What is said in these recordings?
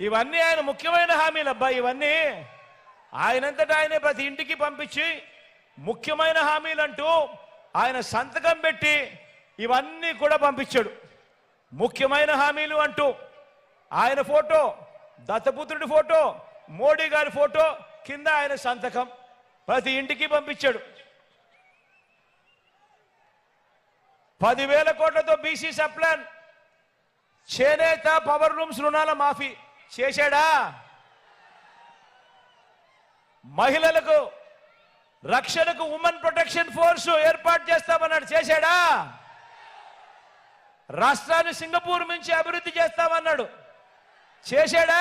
ఇవన్నీ ఆయన ముఖ్యమైన హామీలు అబ్బా ఇవన్నీ ఆయనంతటా ఆయనే ప్రతి ఇంటికి పంపించి ముఖ్యమైన హామీలు అంటూ ఆయన సంతకం పెట్టి ఇవన్నీ కూడా పంపించాడు. ముఖ్యమైన హామీలు అంటూ ఆయన ఫోటో దత్తపుత్రుడి ఫోటో మోడీ గారి ఫోటో కింద ఆయన సంతకం ప్రతి ఇంటికి పంపించాడు. పదివేల కోట్లతో బీసీ సప్లాన్ చేనేత పవర్ లూమ్స్ రుణాల మాఫీ. చేశాడా? మహిళలకు రక్షణకు ఉమెన్ ప్రొటెక్షన్ ఫోర్స్ ఏర్పాటు చేస్తామన్నాడు. చేశాడా? రాష్ట్రాన్ని సింగపూర్ నుంచి అభివృద్ధి చేస్తామన్నాడు. చేశాడా?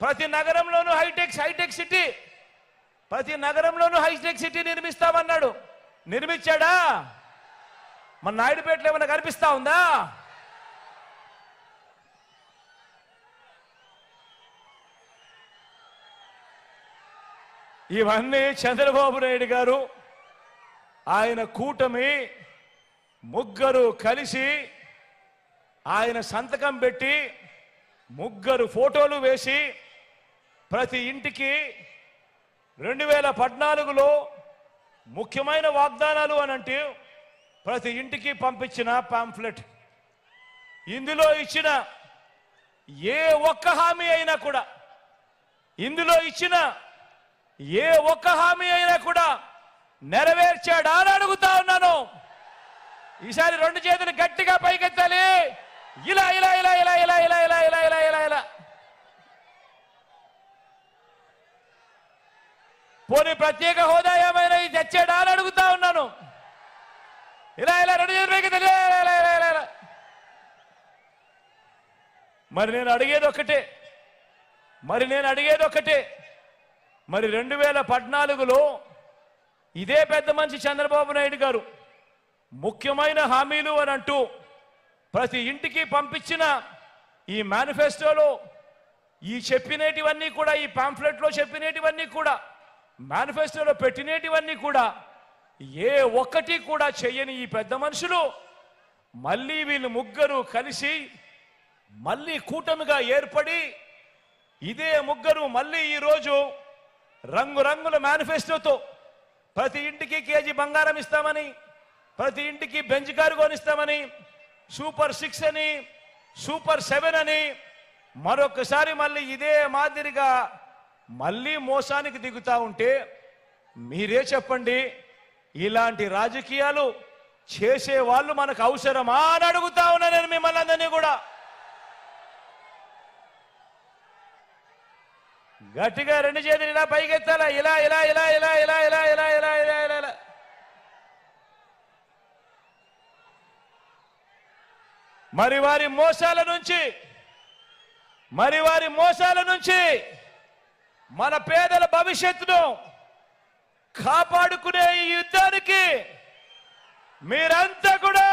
ప్రతి నగరంలోనూ హైటెక్ హైటెక్ సిటీ ప్రతి నగరంలోనూ హైటెక్ సిటీ నిర్మిస్తామన్నాడు. నిర్మించాడా? మన నాయుడుపేటలో ఏమైనా కనిపిస్తా ఉందా? ఇవన్నీ చంద్రబాబు నాయుడు గారు ఆయన కూటమి ముగ్గురు కలిసి ఆయన సంతకం పెట్టి ముగ్గురు ఫోటోలు వేసి ప్రతి ఇంటికి రెండు వేల పద్నాలుగులో ముఖ్యమైన వాగ్దానాలు అని అంటే ప్రతి ఇంటికి పంపించిన పాంఫ్లెట్ ఇందులో ఇచ్చిన ఏ ఒక్క హామీ అయినా కూడా ఇందులో ఇచ్చిన ఏ ఒక్క హామీ అయినా కూడా నెరవేర్చాడా అని అడుగుతా ఉన్నాను ఈసారి రెండు చేతులు గట్టిగా పైకెత్తాలి ఇలా ఇలా ఇలా ఇలా ఇలా ఇలా ఇలా ఇలా ఇలా ఇలా ఇలా పోనీ ప్రత్యేక హోదా ఏమైనా ఇది తెచ్చాడా అని అడుగుతా ఉన్నాను ఇలా ఇలా రెండు చేతులు పైకెత్తాలి ఇలా ఇలా ఇలా ఇలా ఇలా మరి నేను అడిగేది ఒక్కటే మరి నేను అడిగేది ఒక్కటే మరి రెండు వేల పద్నాలుగులో ఇదే పెద్ద మనిషి చంద్రబాబు నాయుడు గారు ముఖ్యమైన హామీలు అని అంటూ ప్రతి ఇంటికి పంపించిన ఈ మేనిఫెస్టోలో ఈ చెప్పినేటివన్నీ కూడా ఈ పాంఫ్లెట్లో చెప్పినేటివన్నీ కూడా మేనిఫెస్టోలో పెట్టినేటివన్నీ కూడా ఏ ఒక్కటి కూడా చెయ్యని ఈ పెద్ద మనుషులు మళ్ళీ వీళ్ళు ముగ్గురు కలిసి మళ్ళీ కూటమిగా ఏర్పడి ఇదే ముగ్గురు మళ్ళీ ఈరోజు రంగురంగుల మేనిఫెస్టోతో ప్రతి ఇంటికి కేజీ బంగారం ఇస్తామని ప్రతి ఇంటికి బెంచ్ కారు కొనిస్తామని సూపర్ సిక్స్ అని సూపర్ సెవెన్ అని మరొకసారి మళ్ళీ ఇదే మాదిరిగా మళ్ళీ మోసానికి దిగుతా ఉంటే మీరే చెప్పండి ఇలాంటి రాజకీయాలు చేసే వాళ్ళు మనకు అవసరమా అని అడుగుతా ఉన్నా నేను మిమ్మల్ని అందరినీ కూడా. గట్టిగా రెండు చేతులు ఇలా పైకెత్తాలా ఇలా ఇలా ఇలా ఇలా ఇలా ఇలా ఇలా ఇలా ఇలా ఇలా ఇలా మరి వారి మోసాల నుంచి మరి వారి మోసాల నుంచి మన పేదల భవిష్యత్తును కాపాడుకునే ఈ యుద్ధానికి మీరంతా కూడా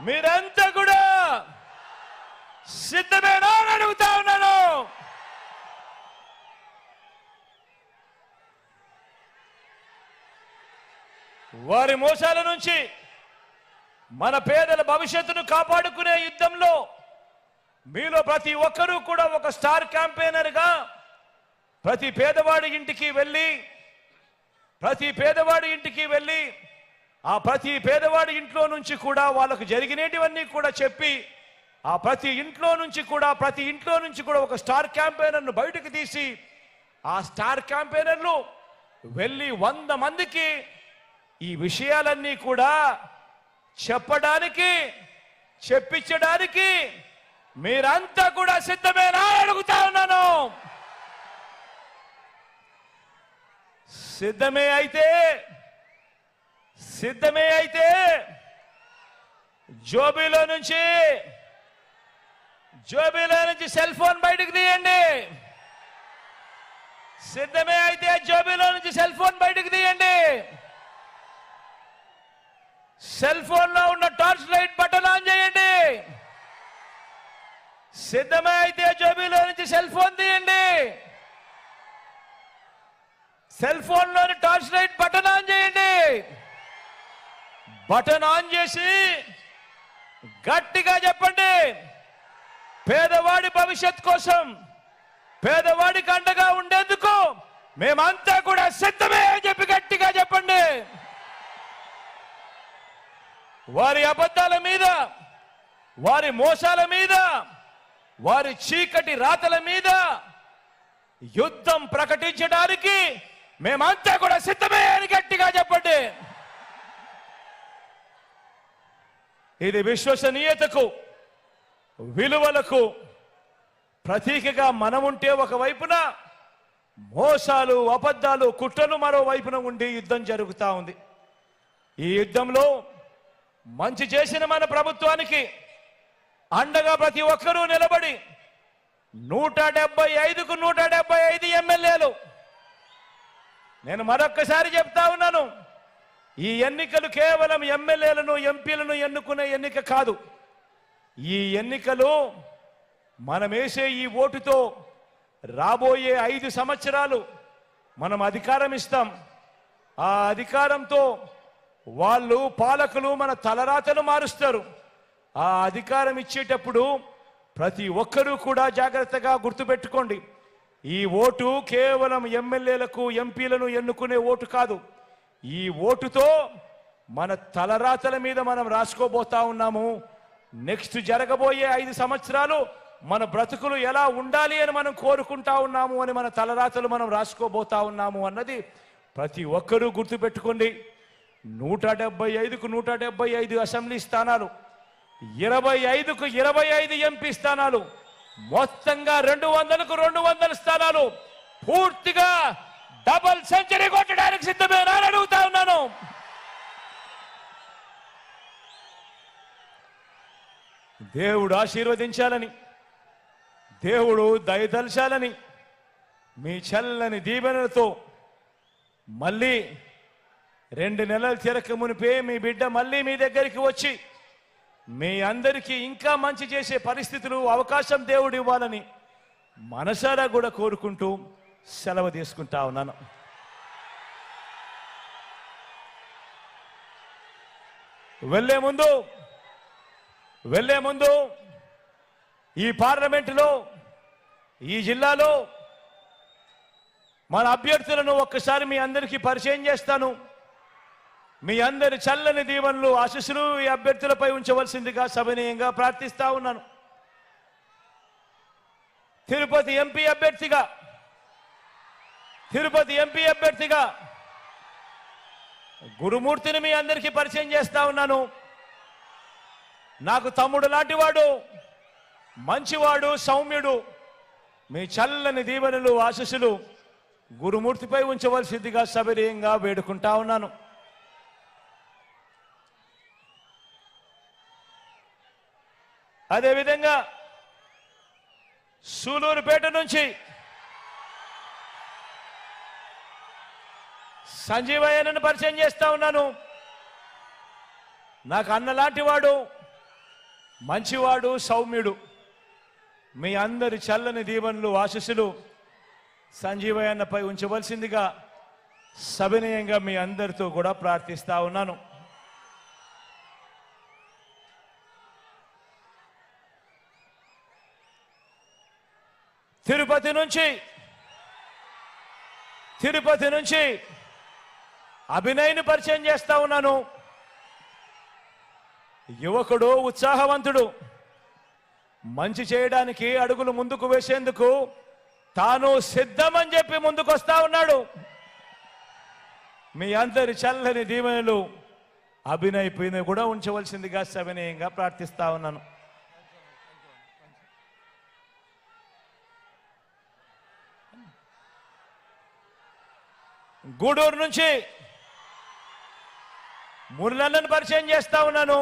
మీరంతా కూడా సిద్ధమేనా అని అడుగుతా ఉన్నాను వారి మోసాల నుంచి మన పేదల భవిష్యత్తును కాపాడుకునే యుద్ధంలో మీలో ప్రతి ఒక్కరూ కూడా ఒక స్టార్ క్యాంపెయినర్గా ప్రతి పేదవాడి ఇంటికి వెళ్ళి ప్రతి పేదవాడి ఇంటికి వెళ్ళి ఆ ప్రతి పేదవాడి ఇంట్లో నుంచి కూడా వాళ్ళకు జరిగినటివన్నీ కూడా చెప్పి ఆ ప్రతి ఇంట్లో నుంచి కూడా ప్రతి ఇంట్లో నుంచి కూడా ఒక స్టార్ క్యాంపెయినర్ను బయటకు తీసి ఆ స్టార్ క్యాంపెయినర్లు వెళ్ళి వంద మందికి ఈ విషయాలన్నీ కూడా చెప్పడానికి చెప్పించడానికి మీరంతా కూడా సిద్ధమేనా అడుగుతా ఉన్నాను. సిద్ధమే అయితే సిద్ధమే అయితే జోబీలో నుంచి జోబీలో నుంచి సెల్ ఫోన్ బయటకు తీయండి. సిద్ధమే అయితే జోబీలో నుంచి సెల్ ఫోన్ బయటకు తీయండి. సెల్ ఫోన్లో ఉన్న టార్చ్ లైట్ బటన్ ఆన్ చేయండి. సిద్ధమే అయితే జోబీలో నుంచి సెల్ ఫోన్ తీయండి. సెల్ ఫోన్లోని టార్చ్ లైట్ బటన్ ఆన్ చేయండి. బటన్ ఆన్ చేసి గట్టిగా చెప్పండి. పేదవాడి భవిష్యత్ కోసం పేదవాడికి అండగా ఉండేందుకు మేమంతా కూడా సిద్ధమే అని చెప్పి గట్టిగా చెప్పండి వారి అబద్ధాల మీద వారి మోసాల మీద వారి చీకటి రాతల మీద యుద్ధం ప్రకటించడానికి మేమంతా కూడా సిద్ధమే అని గట్టిగా చెప్పండి. ఇది విశ్వసనీయతకు విలువలకు ప్రతీకగా మనముంటే ఒకవైపున మోసాలు అబద్ధాలు కుట్రలు మరోవైపున ఉండి యుద్ధం జరుగుతూ ఉంది. ఈ యుద్ధంలో మంచి చేసిన మన ప్రభుత్వానికి అండగా ప్రతి ఒక్కరూ నిలబడి నూట డెబ్బై ఐదుకు నూట డెబ్బై ఐదు ఎమ్మెల్యేలు. నేను మరొక్కసారి చెప్తా ఉన్నాను ఈ ఎన్నికలు కేవలం ఎమ్మెల్యేలను ఎంపీలను ఎన్నుకునే ఎన్నిక కాదు. ఈ ఎన్నికలు మనమేసే ఈ ఓటుతో రాబోయే ఐదు సంవత్సరాలు మనం అధికారం ఇస్తాం. ఆ అధికారంతో వాళ్ళు పాలకులు మన తలరాతను మారుస్తారు. ఆ అధికారం ఇచ్చేటప్పుడు ప్రతి ఒక్కరూ కూడా జాగ్రత్తగా గుర్తుపెట్టుకోండి. ఈ ఓటు కేవలం ఎమ్మెల్యేలకు ఎంపీలను ఎన్నుకునే ఓటు కాదు. ఈ ఓటుతో మన తలరాతల మీద మనం రాసుకోబోతా ఉన్నాము. నెక్స్ట్ జరగబోయే ఐదు సంవత్సరాలు మన బ్రతుకులు ఎలా ఉండాలి అని మనం కోరుకుంటా ఉన్నాము అని మన తలరాతలు మనం రాసుకోబోతా ఉన్నాము అన్నది ప్రతి ఒక్కరూ గుర్తుపెట్టుకోండి. నూట డెబ్బై ఐదుకు నూట డెబ్బై ఐదు అసెంబ్లీ స్థానాలు ఇరవై ఐదుకు ఇరవై ఐదు ఎంపీ స్థానాలు మొత్తంగా రెండు వందలకు రెండు వందల స్థానాలు. పూర్తిగా డబల్ సెంచరీ కొట్టడానికి సిద్ధమేనా అడుగుతా ఉన్నాను. దేవుడు ఆశీర్వదించాలని దేవుడు దయదల్చాలని మీ చల్లని దీవెనలతో మళ్ళీ రెండు నెలలు తిరక మునిపే మీ బిడ్డ మళ్ళీ మీ దగ్గరికి వచ్చి మీ అందరికీ ఇంకా మంచి చేసే పరిస్థితులు అవకాశం దేవుడు ఇవ్వాలని మనసారా కూడా కోరుకుంటూ సెలవు తీసుకుంటా ఉన్నాను. వెళ్ళే ముందు వెళ్ళే ముందు ఈ పార్లమెంటులో ఈ జిల్లాలో మన అభ్యర్థులను ఒక్కసారి మీ అందరికీ పరిచయం చేస్తాను. మీ అందరి చల్లని దీవెనలు ఆశీస్సులు ఈ అభ్యర్థులపై ఉంచవలసిందిగా సవినయంగా ప్రార్థిస్తా ఉన్నాను. తిరుపతి ఎంపీ అభ్యర్థిగా తిరుపతి ఎంపీ అభ్యర్థిగా గురుమూర్తిని మీ అందరికీ పరిచయం చేస్తా ఉన్నాను. నాకు తమ్ముడు లాంటివాడు మంచివాడు సౌమ్యుడు మీ చల్లని దీవెనలు ఆశీస్సులు గురుమూర్తిపై ఉంచవలసిందిగా సవినయంగా వేడుకుంటా ఉన్నాను. అదేవిధంగా సూలూరుపేట నుంచి సంజీవయ్యను పరిచయం చేస్తా ఉన్నాను. నాకు అన్నలాంటి వాడు మంచివాడు సౌమ్యుడు. మీ అందరి చల్లని దీవెనలు ఆశీస్సులు సంజీవయ్యన్నపై ఉంచవలసిందిగా సవినయంగా మీ అందరితో కూడా ప్రార్థిస్తా ఉన్నాను. తిరుపతి నుంచి తిరుపతి నుంచి అభినయని పరిచయం చేస్తా ఉన్నాను. యువకుడు ఉత్సాహవంతుడు మంచి చేయడానికి అడుగులు ముందుకు వేసేందుకు తాను సిద్ధమని చెప్పి ముందుకు వస్తా ఉన్నాడు. మీ అందరి చల్లని దీవెనలు అభినయ్ పైన కూడా ఉంచవలసిందిగా సవినయంగా ప్రార్థిస్తా ఉన్నాను. గూడూరు నుంచి మురళన్నను పరిచయం చేస్తా ఉన్నాను.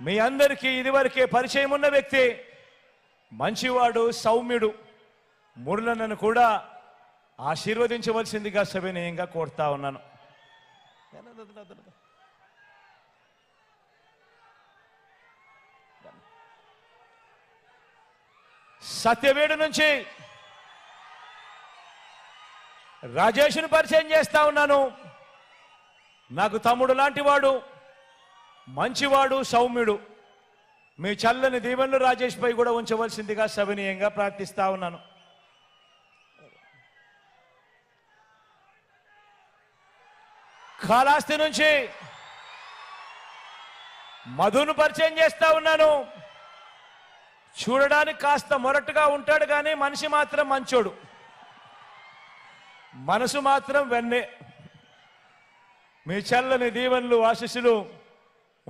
మీ అందరికీ ఇదివరకే పరిచయం ఉన్న వ్యక్తి మంచివాడు సౌమ్యుడు మురళన్నను కూడా ఆశీర్వదించవలసిందిగా సవినయంగా కోరుతా ఉన్నాను. సత్యవేడు నుంచి రాజేష్ను పరిచయం చేస్తా ఉన్నాను. నాకు తమ్ముడు లాంటి వాడు మంచివాడు సౌమ్యుడు. మీ చల్లని దీవెనలు రాజేష్ పై కూడా ఉంచవలసిందిగా సవినీయంగా ప్రార్థిస్తా ఉన్నాను. కాళాస్తి నుంచి మధును పరిచయం చేస్తా ఉన్నాను. చూడడానికి కాస్త మొరటుగా ఉంటాడు కానీ మనిషి మాత్రం మంచోడు. మనసు మాత్రం వెన్నే. మీ చల్లని దీవెనలు ఆశీస్సులు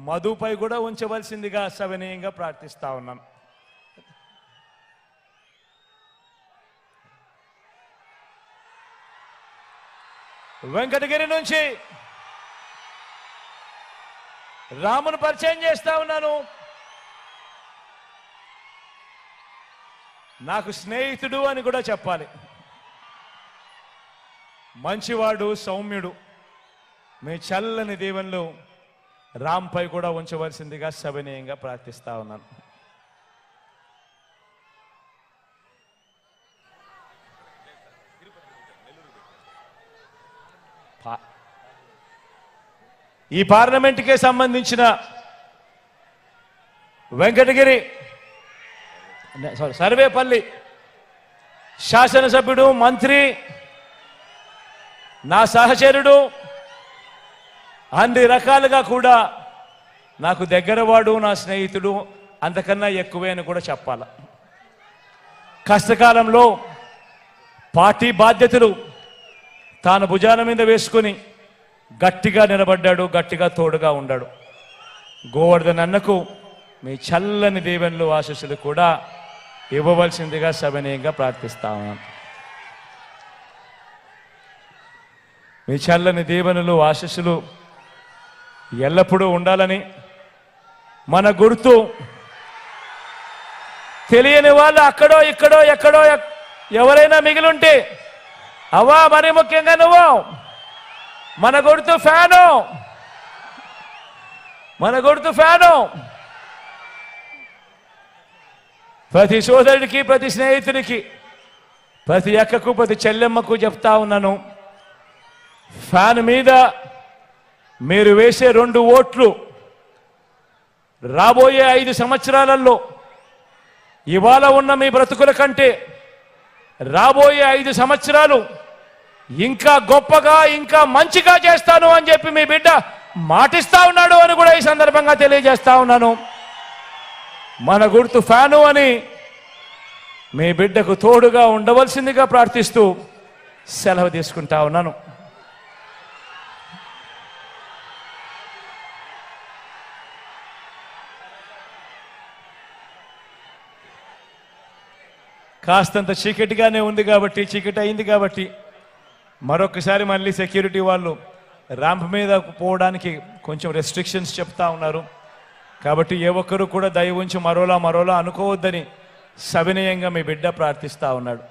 మధుపై కూడా ఉంచవలసిందిగా సవినయంగా ప్రార్థిస్తా ఉన్నాను. వెంకటగిరి నుంచి రామును పరిచయం చేస్తా ఉన్నాను. నాకు స్నేహితుడు అని కూడా చెప్పాలి. మంచివాడు సౌమ్యుడు. మీ చల్లని దీవెనలు రాంపై కూడా ఉంచవలసిందిగా సవినీయంగా ప్రార్థిస్తా ఉన్నాను. పా- ఈ పార్లమెంట్కే సంబంధించిన వెంకటగిరి సారీ సర్వేపల్లి శాసనసభ్యుడు మంత్రి నా సహచరుడు అన్ని రకాలుగా కూడా నాకు దగ్గరవాడు నా స్నేహితుడు అంతకన్నా ఎక్కువే అని కూడా చెప్పాల. కష్టకాలంలో పార్టీ బాధ్యతలు తాను భుజాల మీద వేసుకుని గట్టిగా నిలబడ్డాడు గట్టిగా తోడుగా ఉన్నాడు గోవర్ధన్ అన్నకు మీ చల్లని దీవెనలు ఆశీస్సులు కూడా ఇవ్వవలసిందిగా సవినీయంగా ప్రార్థిస్తాము మీ చల్లని దీవెనలు ఆశస్సులు ఎల్లప్పుడూ ఉండాలని మన గుర్తు. తెలియని వాళ్ళు అక్కడో ఇక్కడో ఎక్కడో ఎక్- ఎవరైనా మిగిలింటే అవ్వా మరి ముఖ్యంగా నువ్వు. మన గుర్తు ఫ్యాను. మన గుర్తు ఫ్యాను. ప్రతి సోదరుడికి ప్రతి స్నేహితుడికి ప్రతి అక్కకు ప్రతి చెల్లెమ్మకు చెప్తా ఉన్నాను. ఫ్యాన్ మీద మీరు వేసే రెండు ఓట్లు రాబోయే ఐదు సంవత్సరాలలో ఇవాళ ఉన్న మీ బ్రతుకుల కంటే రాబోయే ఐదు సంవత్సరాలు ఇంకా గొప్పగా ఇంకా మంచిగా చేస్తాను అని చెప్పి మీ బిడ్డ మాటిస్తా ఉన్నాడు అని కూడా ఈ సందర్భంగా తెలియజేస్తా ఉన్నాను. మన గుర్తు ఫ్యాను అని మీ బిడ్డకు తోడుగా ఉండవలసిందిగా ప్రార్థిస్తూ సెలవు తీసుకుంటా ఉన్నాను. కాస్తంత చీకటిగానే ఉంది కాబట్టి చీకటి అయింది కాబట్టి మరొకసారి మళ్ళీ సెక్యూరిటీ వాళ్ళు ర్యాంప్ మీద పోవడానికి కొంచెం రెస్ట్రిక్షన్స్ చెప్తా ఉన్నారు. కాబట్టి ఏ ఒక్కరు కూడా దయ ఉంచి మరోలా మరోలా అనుకోవద్దని సవినయంగా మీ బిడ్డ ప్రార్థిస్తా ఉన్నాడు.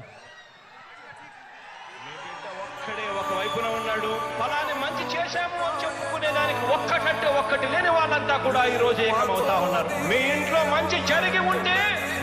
ఒక్కటంటే ఒక్కటి లేని వాళ్ళంతా కూడా ఈ రోజు ఏకమవుతా ఉన్నారు. మీ ఇంట్లో మంచి జరిగి ఉంటే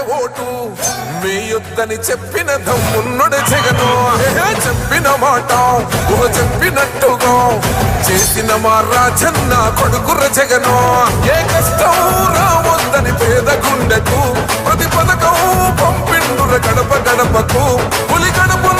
ఓటు. మీ చెప్పిన దమ్మున్నడు జగను. చెప్పిన మాట ఓ చెప్పినట్టుగా. చేసిన మా రాజన్న కొడుకుర జగను. ఏ కష్టం రావద్దని పేద గుండెకు ప్రతి పథకం పంపిండుర గడప గడపకు. పులి గడపలో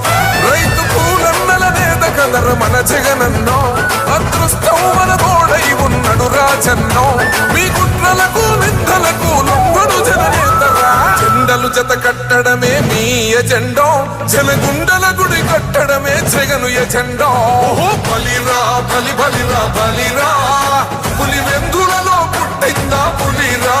కదర మన జగనన్నో అదృష్టం మన తోడై ఉన్నడు రాజన్నో. మీ కుట్రలకు నిందలకు లొంగడు జననేతరా. జెండలు జత కట్టడమే మీ ఎజెండో జనగుండల గుడి కట్టడమే జగను ఎజెండో. బలిరా బలి బలిరా బలిరా. పులి వెందులలో పుట్టిందా పులిరా.